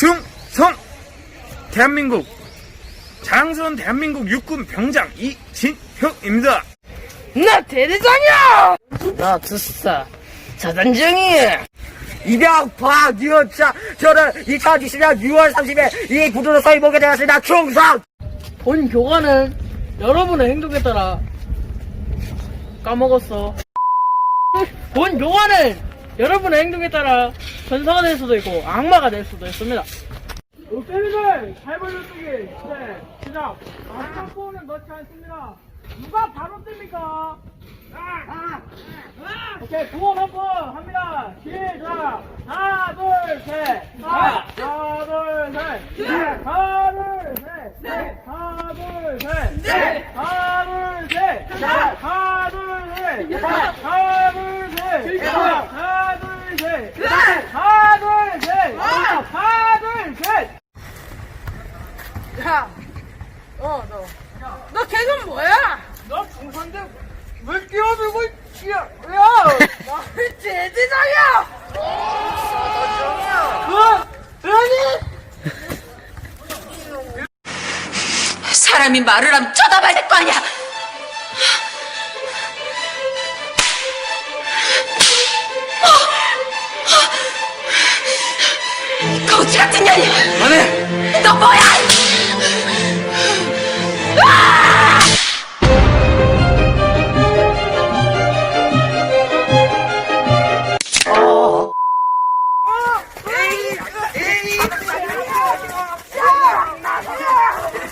충성! 대한민국 장선 대한민국 육군 병장 이진혁입니다. 나 대대장이야! 나 두사 자단정이 이병 박유차 저는 2020년 6월 30일 이 구두로 서입하게 되었습니다. 충성! 본 교관은 여러분의 행동에 따라 까먹었어. 본 교관은 여러분의 행동에 따라 전사가 될 수도 있고 악마가 될 수도 있습니다. 롯데리들 잘 벌려주기 네 시작 마지막 포는 넣지 않습니다. 누가 바로 뜹니까? 아! 오케이 구원 한번 합니다. 시작 하나 둘 셋 하나 둘 셋 하나 둘 셋 하나 둘 셋 하나 둘 셋 하나 둘 셋 하나 둘 셋 하나 둘 셋 야. 어, 너. 너 계속 뭐야? 나 중산대 왜 끼어들고 있지? 야! 나 제지장이야! 어? 사람이 말을 하면 쳐다봐야 될 거 아니야! 거지 같은 년이! 너네! 너 뭐야!